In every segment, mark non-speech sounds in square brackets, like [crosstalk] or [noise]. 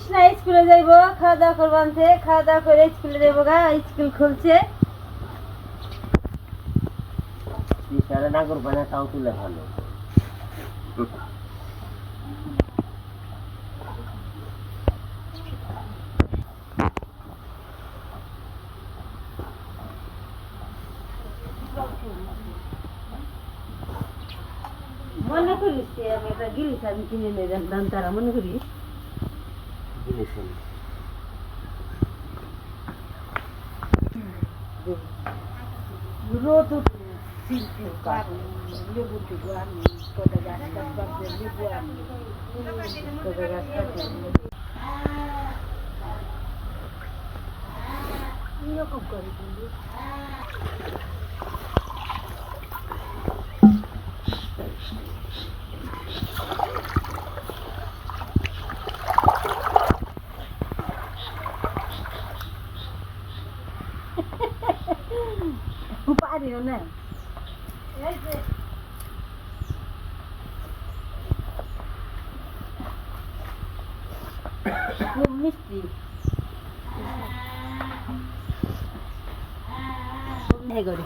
কৃষ্ণা স্কুলে যাইবো খাওয়া দাওয়া করব আনছে খাওয়া দাওয়া করে স্কুলে যাইবো গা স্কুল খুলছে। তাও তুলে ভালো। মনে করিস আমি একটা গিলিস আমি কিনে নিয়ে দাম তারা মনে করিস? জিনিস রোদ লেবু দিব আমি কটা গাছ কাটবার লেবু আমি কটা গাছ কাটবার এরকম করে কিন্তু পারিও না খুব মিষ্টি এই করে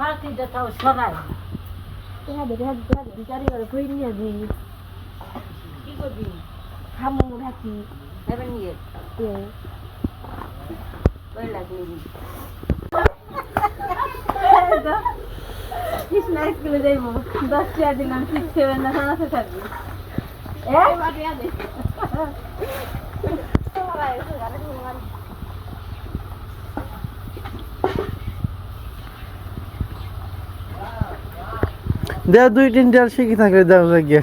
বাকিটা তাও সরাই। বিচারি করে কই নিয়ে দিই কি করবি? খামু রাখি এবার নিয়ে কই লাগলি কৃষ্ণা স্কুলে যাইব। দশ টাকা দিলাম সিক্স সেভেন না সাড়ে থাকবি [laughs] দেও দুই তিনটার শিখি থাকলে দেও গিয়ে।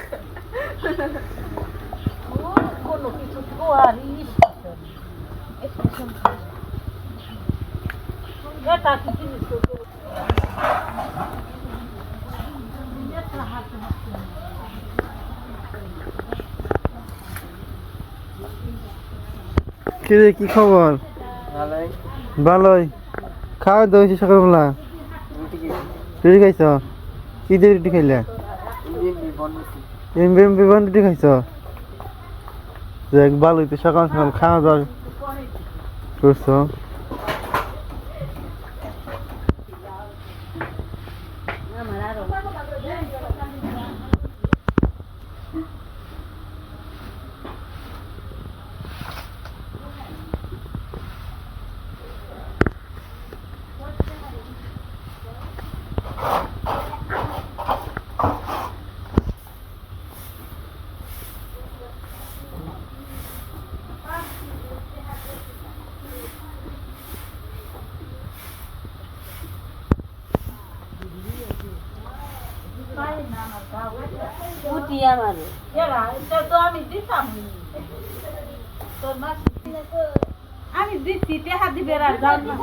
কোনো কিছু কোয়ারি এটা কি খবর? ভালোই। ভালোই। খাওয়া দাওয়া সকালবেলা? রুটি খাইছ? কি দিয়ে রুটি খাইলে? এমবি খাইছ? দেখ ভালোই সকাল সকাল খাওয়া দাওয়া করছ আমার আরও আমার। আমি দিচ্ছি টেহা দিবে আর যাও না।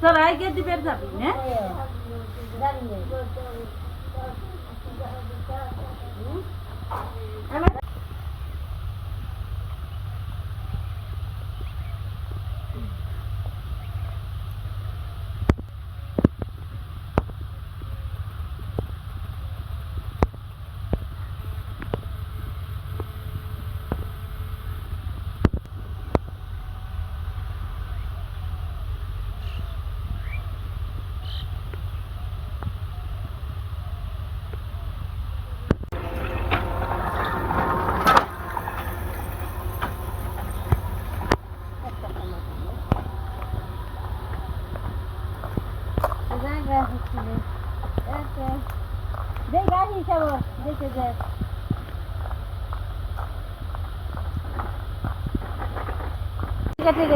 তোরা আগে দিবে যাবি না। দেখা দেখে আছে,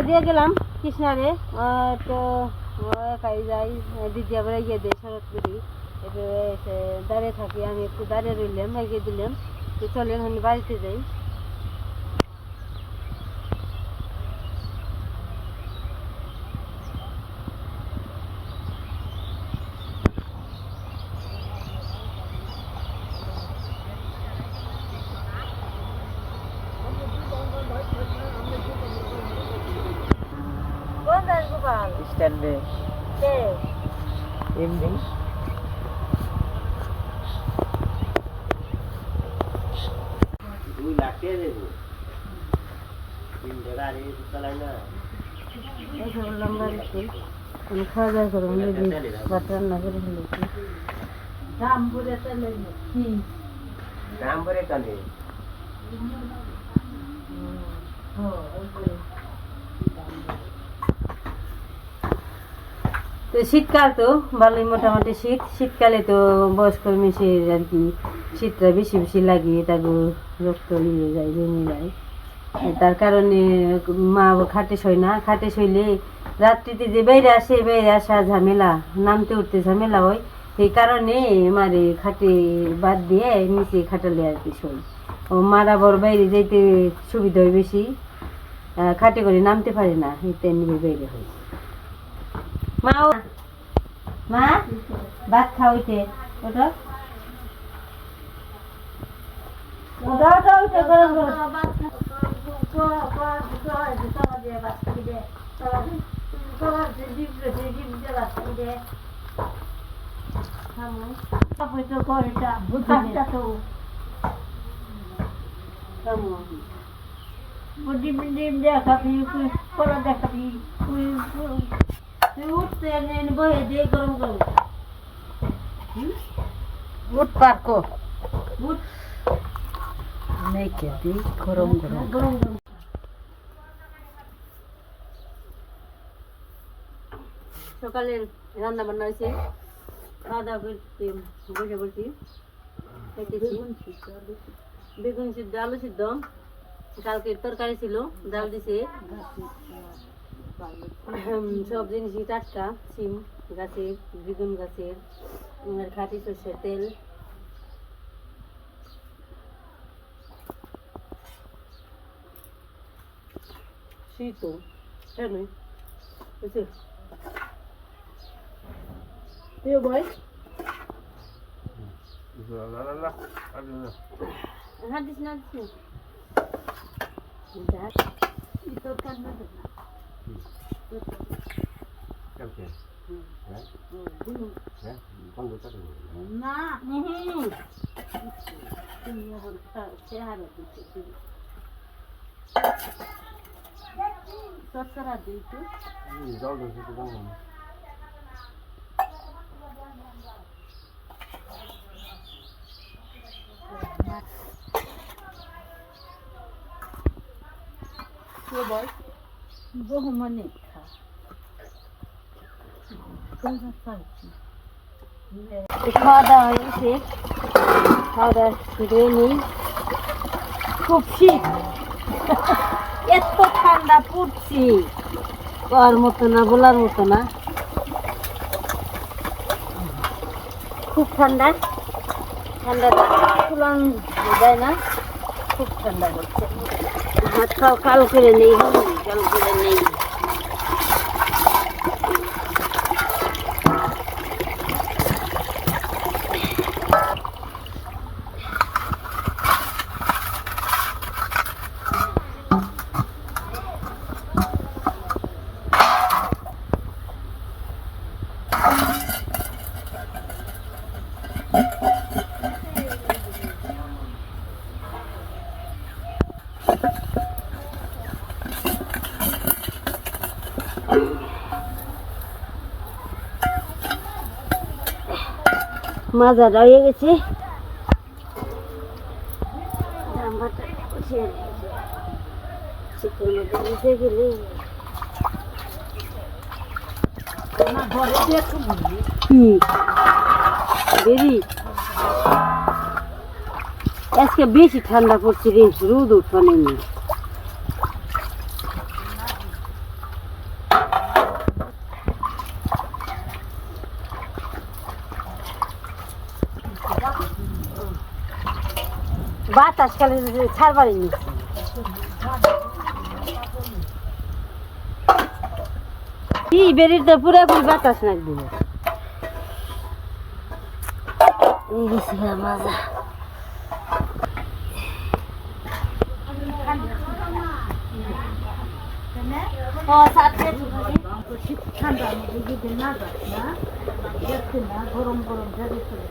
দিয়ে গেলাম কৃষ্ণারে তো একাই যাই দিদি আবার এগিয়ে দেয় শরৎ করি এসে দাঁড়িয়ে থাকি আমি একটু দাঁড়িয়ে রইলাম এগিয়ে দিলাম তো চলেন বাড়িতে যাই স্ট্যান্ডে কে এমনি দুই লাখ দেবো তিন টাকা আর এই চালাই না। খাওয়া দাওয়া করে রান্না করে ফেলেছি রামপুরে চলে। কি দাম কানে তো শীতকাল তো, ভালোই মোটামুটি শীত। শীতকালে তো বয়স্ক মেশির আর কি, শীতটা বেশি বেশি লাগে তাকে রক্ত নিয়ে যায়, জমে যায়। তার কারণে মা খাটে শোয় না। খাটে শইলে রাত্রিতে যে বাইরে আসে, বাইরে আসা ঝামেলা, নামতে উঠতে ঝামেলা হয়। সেই কারণে মারে খাটে বাদ দিয়ে নিচে খাটালে আর কি শোয়। ও মারা বড় বাইরে যাইতে সুবিধা হয় বেশি। খাটে করে নামতে পারে না তেমনি বাইরে হয়। মা মা ভাত খাওয়াইতে ওটা ওটা ওটা ওটা গরম গরম উঠতে বহে দিয়ে গরম গরম উঠ পারকো। উঠ। মেখে দি গরম গরম। গরম গরম। সকালের রান্না বান্না হয়েছে। খাওয়া দাওয়া করতে বসে পড়ছি। বেগুন সিদ্ধ আলু সিদ্ধ। কালকে তরকারি ছিল ডাল দিছে। সব জিনিসই টাটকা সিম গাছের বেগুন গাছের খাঁটি সর্ষের তেল। শীত কেন বুঝছ তুইও বল হ্যাঁ দিস না দিস না। দেখ তোর কান্না দেখ না কালকে হ্যাঁ হ্যাঁ বন্ধ করে দেবো না হুম তুমি আবার চেহারা দিতে তৎসরা দিই তো জল ধরছে তো জানো না বহু মনে খাওয়া দাওয়া খুব ঠান্ডা পড়ছি। কর মতো না, বলার মতো না। খুব ঠান্ডা। ঠান্ডা তুলন না। খুব ঠান্ডা করছে। হাত খাও কাল করে নেই কাল করে নেই মাজা রয়ে গেছে। কি? দেরি। আজকে বেশি ঠান্ডা পড়ছে রে রোদ উঠবানে নেই বাতাস খালি ছাড়বারই নিচ্ছে কি বেরির তো পুরোপুরি বাতাস নাক দিল এই ঠান্ডা যদি না যাস না দেখছি না গরম গরম ঝাড়ি চলে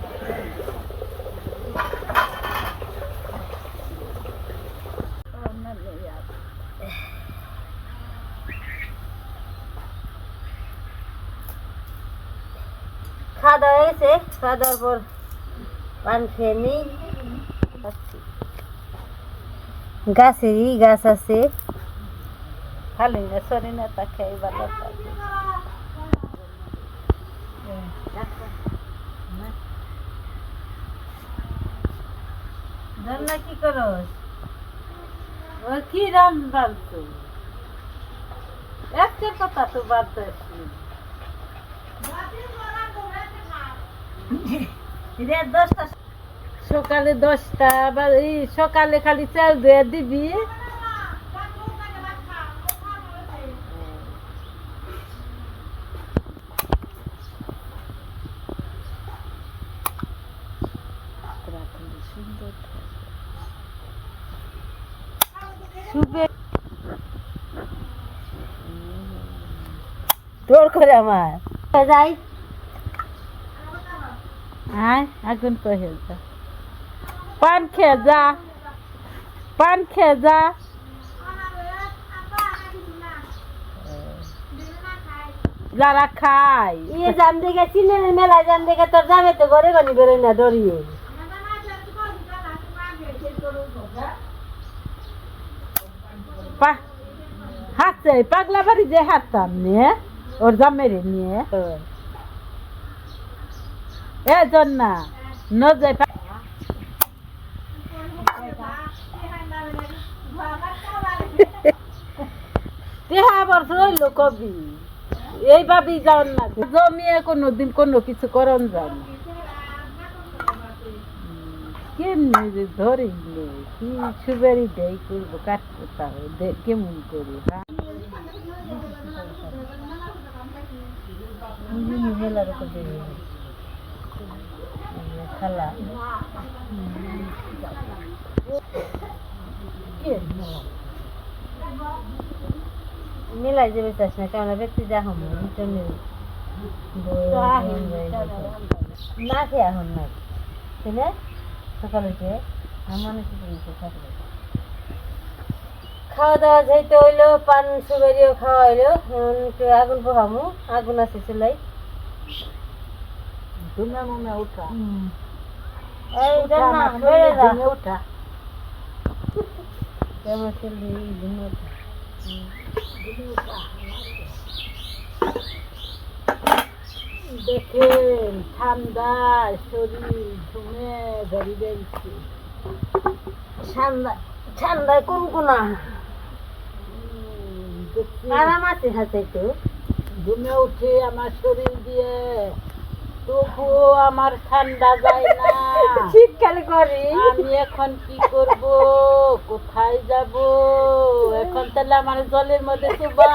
খাওয়া দাওয়া হয়েছে, খাওয়া পর পান খেয়ে নিই। গাছেরই গাছ আছে খালি না শরীর না তা খেয়ে ভালো থাকে রান্না কি করস ও কি রান বানতো একটা কথা তো বানতে দশটা সকালে দশটা বা এই সকালে খালি চাল ধুয়ে দিবি। তোর করে আমার। যাই? আয় আগুন কহে যা। পান খেয়ে যা। পান খেয়ে যা। যারা খায়। ইয়ে জান দেখে চিনের মেলা জান দেখে তোর যাবে তো ঘরে গনি বেরোয় না ডরিয়ে পা হাতে পাগলা বাড়ি যে হাততাম নিয়ে ওর জামেরে নিয়ে। এ জন্না ন যাই পা- তেহা আবার রইল কবি। এইভাবেই যাওয়ার না। জমিয়ে কোনো দিন কোনো কিছু করন যায় না কেমনি যে ধরিলে, কি সুবেরি দেই করব কাটতে তাও দে, কেমন করি হ্যাঁ? মেলার উপর খালা মেলায় যাবে চাস না কেন ব্যক্তি যা হম না খেয়ে এখন নাই সকালে উঠে আমার থাকবে খাওয়া দাওয়া যাইতে হইল পান সুবেরিও খাওয়া হইল। একটু আগুন পোহামু আগুন আছে চুলাই তুমি উঠা। এই উঠা বেড়ে যা কেমন? দেখেন ঠান্ডা শরীর ঘুমে ধরি ঠান্ডা ঠান্ডায় কোন কোনা আরাম আছে হাতে ঘুমে উঠে আমার শরীর দিয়ে তবুও আমার ঠান্ডা যায় না। [laughs] শীতকালে করি। আমি এখন কি করব? কোথায় যাব? এখন তাহলে আমার জলের মধ্যে সুবা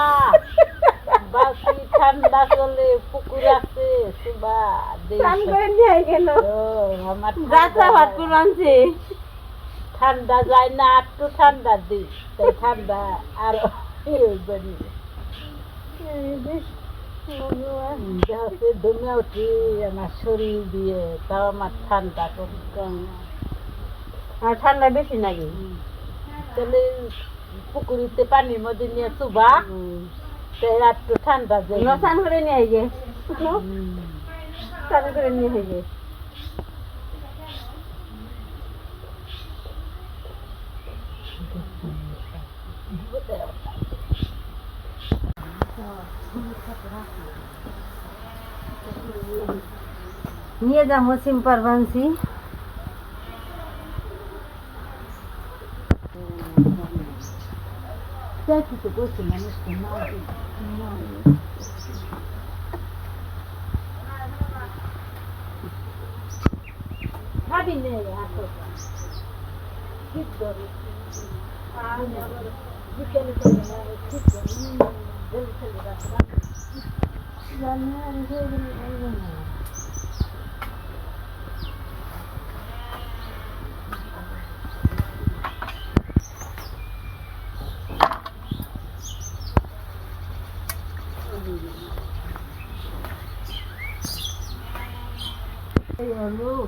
বাকি ঠান্ডা চলে পুকুর আছে সুবা দেই স্নান করে নিয়ে গেল। আমার যাত্রা ভাত করে ঠান্ডা যায় না একটু ঠান্ডা দিই ঠান্ডা। আর দমে উঠি আমার শরীর দিয়ে তাও আমার ঠান্ডা আর ঠান্ডা বেশি নাকি তাহলে পুকুরিতে পানির মধ্যে নিয়ে চুবা একটু ঠান্ডা যায় স্নান করে নিয়ে গে স্নান নিয়ে গে নিয়ে যাব সিম্পার বানছি কিছু করছি মানুষকে না খাবি নে আসো শীত ধরে আর আবার বিকেলে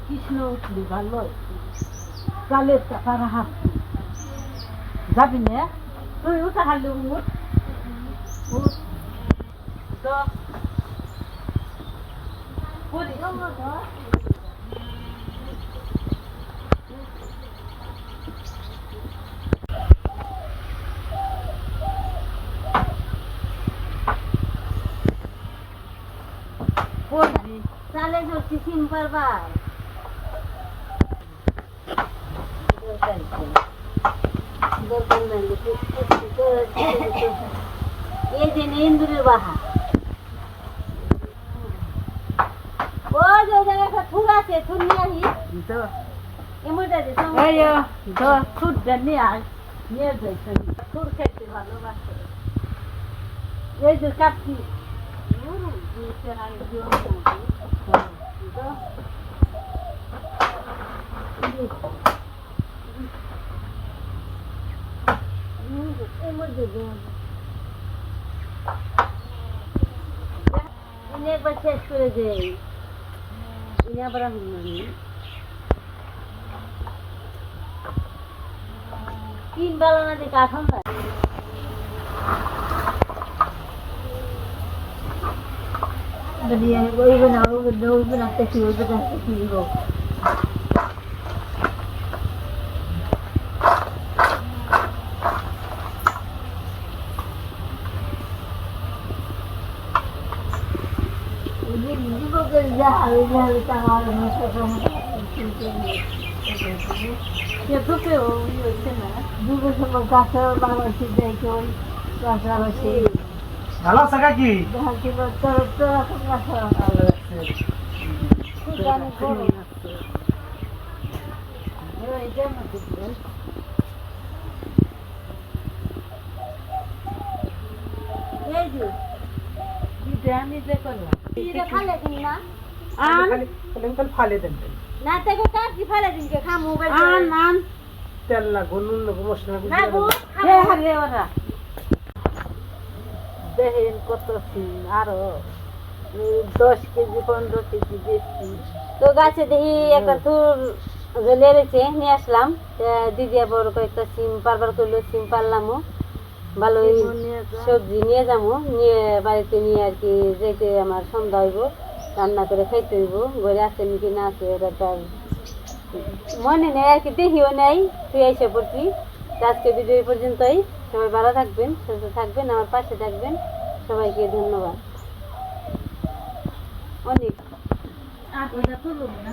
কৃষ্ণ উঠলি ভালো। টাকার হাত যাবি না? তুই উঠা খালি উঠ তাহলে ধরছি সিম পারবার এই যে ইন্দুরের বাহা একটা থুর আছে থুর নিয়ে আসি তো এমনটা যে এই তো খুঁটটা নিয়ে আয় নিয়ে যাইছেন খুঁড় খেতে ভালোবাসে এই যে কাটছি। ইনি একবার শেষ করে দেই। ইনি আবার আমি তিন বেলা না দিকে আঠাম না ওই না ওই না দেখি ওই না দেখি যুবকের যা হবে যা হবে তা না ওই হচ্ছে না যুগের সময় গাছের বাংলাদেশে যাই কেউ গাছের ভালো আছে আমি যে করলাম এটা দেখেন কত সিম আরও দশ কেজি পনেরো কেজি বেশি তো গাছে দেখি একটা তুর রয়েছে নিয়ে আসলাম। দিদি আবার কয়েকটা সিম পারবার করল সিম পারলামও। ভালোই সবজি নিয়ে যাব নিয়ে বাড়িতে নিয়ে আর কি যেতে আমার সন্ধ্যা হইব। রান্না করে খাইতে হইব ঘরে আছে নাকি না আছে ওরা তার মনে নেই আর কি দেখিও নেই তুই এসে পড়ছি আজকে ভিডিও পর্যন্তই। সবাই ভালো থাকবেন সুস্থ থাকবেন আমার পাশে থাকবেন। সবাইকে ধন্যবাদ। অনেক। না?